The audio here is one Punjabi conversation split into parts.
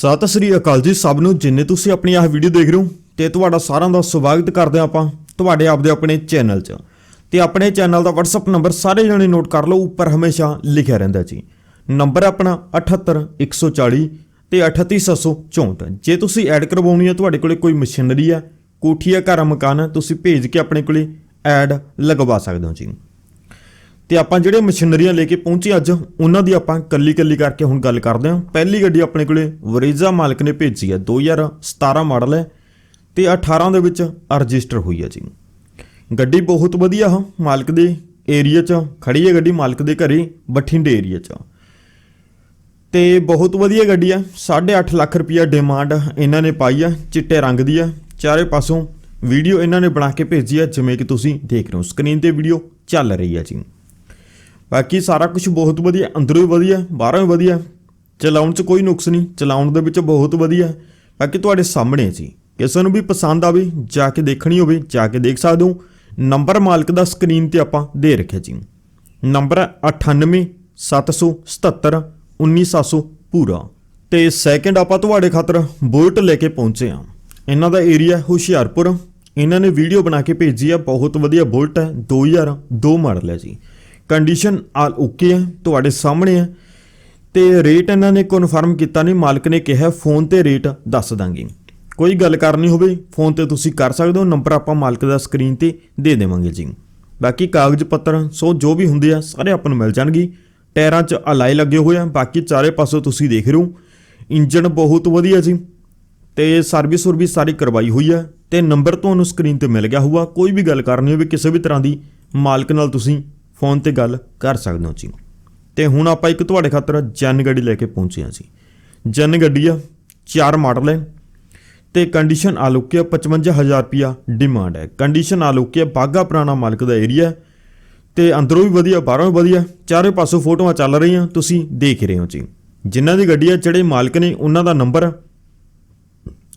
ਸਤਿ ਸ੍ਰੀ ਅਕਾਲ ਜੀ ਸਭ ਨੂੰ, ਜਿੰਨੇ ਤੁਸੀਂ ਆਪਣੀ ਆਹ ਵੀਡੀਓ ਦੇਖ ਰਹੇ ਹੋ, ਤੇ ਤੁਹਾਡਾ ਸਾਰਿਆਂ ਦਾ ਸਵਾਗਤ ਕਰਦੇ ਹਾਂ ਆਪਾਂ ਤੁਹਾਡੇ ਆਪਦੇ ਆਪਣੇ ਚੈਨਲ 'ਚ। ਤੇ ਆਪਣੇ ਚੈਨਲ ਦਾ WhatsApp ਨੰਬਰ ਸਾਰੇ ਜਣੇ ਨੋਟ ਕਰ ਲਓ, ਉੱਪਰ ਹਮੇਸ਼ਾ ਲਿਖਿਆ ਰਹਿੰਦਾ ਜੀ। ਨੰਬਰ ਆਪਣਾ 78140 ਤੇ 38764 ਜੇ ਤੁਸੀਂ ਐਡ ਕਰਵਾਉਣੀ ਹੈ, ਤੁਹਾਡੇ ਕੋਲੇ ਕੋਈ ਮਸ਼ੀਨਰੀ ਹੈ, ਕੋਠੀ ਹੈ, ਘਰ ਮਕਾਨ ਹੈ, ਤੁਸੀਂ ਭੇਜ ਕੇ ਆਪਣੇ ਕੋਲੇ ਐਡ ਲਗਵਾ ਸਕਦੇ ਹੋ ਜੀ। ਤੇ ਆਪਾਂ ਜਿਹੜੇ ਮਸ਼ੀਨਰੀਆਂ ਲੈ ਕੇ ਪਹੁੰਚੇ ਅੱਜ, ਉਹਨਾਂ ਦੀ ਆਪਾਂ ਕੱਲੀ ਕੱਲੀ ਕਰਕੇ ਹੁਣ ਗੱਲ ਕਰਦੇ ਹਾਂ। ਪਹਿਲੀ ਗੱਡੀ ਆਪਣੇ ਕੋਲੇ ਵਰੇਜ਼ਾ ਮਾਲਕ ਨੇ ਭੇਜੀ ਹੈ 2017 ਮਾਡਲ ਹੈ ਤੇ 18 ਦੇ ਵਿੱਚ ਰਜਿਸਟਰ ਹੋਈ ਹੈ ਜੀ। ਗੱਡੀ ਬਹੁਤ ਵਧੀਆ ਹੈ, ਮਾਲਕ ਦੇ ਏਰੀਆ 'ਚ, ਖੜੀ ਹੈ ਗੱਡੀ ਮਾਲਕ ਦੇ ਘਰੇ, ਬਠਿੰਡੇ ਏਰੀਆ 'ਚ। ਤੇ ਬਹੁਤ ਵਧੀਆ ਗੱਡੀ ਆ 8.5 ਲੱਖ ਰੁਪਈਆ ਡਿਮਾਂਡ ਇਹਨਾਂ ਨੇ ਪਾਈ ਆ ਚਿੱਟੇ ਰੰਗ ਦੀ ਆ ਚਾਰੇ ਪਾਸੋਂ ਵੀਡੀਓ ਇਹਨਾਂ ਨੇ ਬਣਾ ਕੇ ਭੇਜੀ ਆ ਜਿਵੇਂ ਕਿ ਤੁਸੀਂ ਦੇਖ ਰਹੇ ਹੋ। ਸਕਰੀਨ ਤੇ ਵੀਡੀਓ ਚੱਲ ਰਹੀ ਆ ਜੀ। ਬਾਕੀ ਸਾਰਾ ਕੁਝ ਬਹੁਤ ਵਧੀਆ, ਅੰਦਰੋਂ ਵੀ ਵਧੀਆ, ਬਾਹਰੋਂ ਵੀ ਵਧੀਆ। ਚਲਾਉਣ 'ਚ ਕੋਈ ਨੁਕਸ ਨਹੀਂ, ਚਲਾਉਣ ਦੇ ਵਿੱਚ ਬਹੁਤ ਵਧੀਆ। ਬਾਕੀ ਤੁਹਾਡੇ ਸਾਹਮਣੇ ਸੀ ਕਿਸੇ ਨੂੰ ਵੀ ਪਸੰਦ ਆਵੇ, ਜਾ ਕੇ ਦੇਖਣੀ ਹੋਵੇ, ਜਾ ਕੇ ਦੇਖ ਸਕਦੇ ਹੋ। ਨੰਬਰ ਮਾਲਕ ਦਾ ਸਕਰੀਨ ਤੇ ਆਪਾਂ ਦੇ ਰੱਖਿਆ ਜੀ। ਨੰਬਰ ਹੈ 98 777 19700 ਪੂਰਾ। ਤੇ ਸੈਕਿੰਡ ਆਪਾਂ ਤੁਹਾਡੇ ਖਾਤਰ ਬੁਲਟ ਲੈ ਕੇ ਪਹੁੰਚੇ ਆ ਇਹਨਾਂ ਦਾ ਏਰੀਆ ਹੁਸ਼ਿਆਰਪੁਰ। ਇਹਨਾਂ ਨੇ ਵੀਡੀਓ ਬਣਾ ਕੇ ਭੇਜੀ ਆ, ਬਹੁਤ ਵਧੀਆ ਬੁਲਟ ਹੈ। 2002 ਮਾਡਲ ਹੈ ਜੀ। ਕੰਡੀਸ਼ਨ ਆਲ ਓਕੇ ਹੈ, ਤੁਹਾਡੇ ਸਾਹਮਣੇ ਹੈ। ਤੇ ਰੇਟ ਇਹਨਾਂ ਨੇ ਕਨਫਰਮ ਕੀਤਾ ਨਹੀਂ, ਮਾਲਕ ਨੇ ਕਿਹਾ ਫੋਨ ਤੇ ਰੇਟ ਦੱਸ ਦਾਂਗੇ। ਕੋਈ ਗੱਲ ਕਰਨੀ ਹੋਵੇ ਫੋਨ ਤੇ ਤੁਸੀਂ ਕਰ ਸਕਦੇ ਹੋ ਨੰਬਰ ਆਪਾਂ ਮਾਲਕ ਦਾ ਸਕਰੀਨ ਤੇ ਦੇ ਦੇਵਾਂਗੇ ਜੀ। ਬਾਕੀ ਕਾਗਜ਼ ਪੱਤਰ, ਸੋ ਜੋ ਵੀ ਹੁੰਦੇ ਆ, ਸਾਰੇ ਆਪਾਂ ਨੂੰ ਮਿਲ ਜਾਣਗੇ। ਟਾਇਰਾਂ 'ਚ ਅਲਾਈ ਲੱਗੇ ਹੋਏ ਆ, ਬਾਕੀ ਚਾਰੇ ਪਾਸੋਂ ਤੁਸੀਂ ਦੇਖ ਰਹੇ ਹੋ। ਇੰਜਨ ਬਹੁਤ ਵਧੀਆ ਜੀ। ਤੇ ਸਰਵਿਸ ਸੁਰਵਿਸ ਸਾਰੀ ਕਰਵਾਈ ਹੋਈ ਹੈ ਤੇ ਨੰਬਰ ਤੁਹਾਨੂੰ ਸਕਰੀਨ ਤੇ ਮਿਲ ਗਿਆ ਹੋਊਗਾ। ਕੋਈ ਵੀ ਗੱਲ ਕਰਨੀ ਹੋਵੇ, ਕਿਸੇ ਵੀ ਤਰ੍ਹਾਂ ਦੀ, ਮਾਲਕ ਨਾਲ ਤੁਸੀਂ ਫੋਨ ਤੇ ਗੱਲ ਕਰ ਸਕਦੇ ਹੋ ਜੀ। ਤੇ ਹੁਣ ਆਪਾਂ ਇੱਕ ਤੁਹਾਡੇ ਖਾਤਰ ਜਨ ਗੱਡੀ ਲੈ ਕੇ ਪਹੁੰਚੇ ਹਾਂ ਜੀ। ਜਨ ਗੱਡੀ ਆ, ਚਾਰ ਮਾਡਲ ਹੈ। ਤੇ ਕੰਡੀਸ਼ਨ ਆਲੋਕਿਆ 55000 ਰੁਪਿਆ ਡਿਮਾਂਡ ਹੈ। ਕੰਡੀਸ਼ਨ ਆਲੋਕਿਆ ਬਾਗਾ ਪੁਰਾਣਾ ਮਾਲਕ ਦਾ ਏਰੀਆ ਤੇ ਅੰਦਰੋਂ ਵੀ ਵਧੀਆ, ਬਾਹਰੋਂ ਵੀ ਵਧੀਆ, ਚਾਰੇ ਪਾਸੋਂ ਫੋਟੋਆਂ ਚੱਲ ਰਹੀਆਂ ਤੁਸੀਂ ਦੇਖ ਰਹੇ ਹੋ ਜੀ। ਜਿਨ੍ਹਾਂ ਦੀ ਗੱਡੀ ਆ, ਜਿਹੜੇ ਮਾਲਕ ਨੇ, ਉਹਨਾਂ ਦਾ ਨੰਬਰ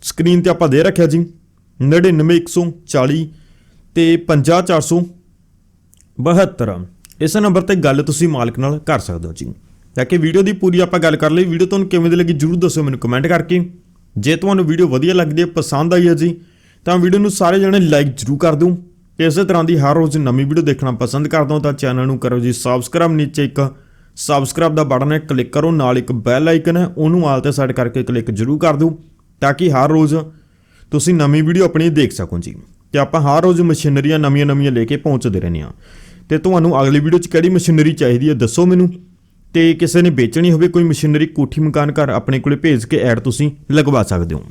ਸਕਰੀਨ ਤੇ ਆਪਾਂ ਦੇ ਰੱਖਿਆ ਜੀ। 99140 ਤੇ 50472 ਇਸ ਨੰਬਰ ਤੇ ਗੱਲ ਤੁਸੀਂ ਮਾਲਕ ਨਾਲ ਕਰ ਸਕਦੇ ਹੋ ਜੀ। ਤਾਂ ਕਿ ਵੀਡੀਓ ਦੀ ਪੂਰੀ ਆਪਾਂ ਗੱਲ ਕਰ ਲਈ, ਵੀਡੀਓ ਤੁਹਾਨੂੰ ਕਿਵੇਂ ਦੀ ਲੱਗੀ ਜਰੂਰ ਦੱਸਿਓ ਮੈਨੂੰ ਕਮੈਂਟ ਕਰਕੇ। ਜੇ ਤੁਹਾਨੂੰ ਵੀਡੀਓ ਵਧੀਆ ਲੱਗਦੀ ਹੈ, ਪਸੰਦ ਆਈ ਹੈ ਜੀ, ਤਾਂ ਵੀਡੀਓ ਨੂੰ ਸਾਰੇ ਜਣੇ ਲਾਈਕ ਜਰੂਰ ਕਰ ਦਿਓ। ਤੇ ਇਸੇ ਤਰ੍ਹਾਂ ਦੀ ਹਰ ਰੋਜ਼ ਨਵੀਂ ਵੀਡੀਓ ਦੇਖਣਾ ਪਸੰਦ ਕਰਦੇ ਹੋ ਤਾਂ ਚੈਨਲ ਨੂੰ ਕਰੋ ਜੀ ਸਬਸਕ੍ਰਾਈਬ ਨੀਚੇ ਇੱਕ ਸਬਸਕ੍ਰਾਈਬ ਦਾ ਬਟਨ ਹੈ ਕਲਿੱਕ ਕਰੋ, ਨਾਲ ਇੱਕ ਬੈਲ ਆਈਕਨ ਹੈ, ਉਹਨੂੰ ਆਲ ਤੇ ਸੈੱਟ ਕਰਕੇ ਕਲਿੱਕ ਜਰੂਰ ਕਰ ਦਿਓ, ਤਾਂ ਕਿ ਹਰ ਰੋਜ਼ ਤੁਸੀਂ ਨਵੀਂ ਵੀਡੀਓ ਆਪਣੀ ਦੇਖ ਸਕੋ ਜੀ। ਤੇ ਆਪਾਂ ਹਰ ਰੋਜ਼ ਮਸ਼ੀਨਰੀਆਂ ਨਵੀਆਂ-ਨਵੀਆਂ ਲੈ ਕੇ ਪਹੁੰਚਦੇ ਰਹਿੰਦੇ ਆ ਤੇ ਤੁਹਾਨੂੰ ਅਗਲੀ ਵੀਡੀਓ 'ਚ ਕਿਹੜੀ ਮਸ਼ੀਨਰੀ ਚਾਹੀਦੀ ਹੈ ਦੱਸੋ ਮੈਨੂੰ। ਤੇ ਕਿਸੇ ਨੇ ਵੇਚਣੀ ਹੋਵੇ, ਕੋਈ ਮਸ਼ੀਨਰੀ ਕੋਠੀ ਮਕਾਨ ਘਰ ਆਪਣੇ ਕੋਲੇ ਭੇਜ ਕੇ ਐਡ ਤੁਸੀਂ ਲਗਵਾ ਸਕਦੇ ਹੋ।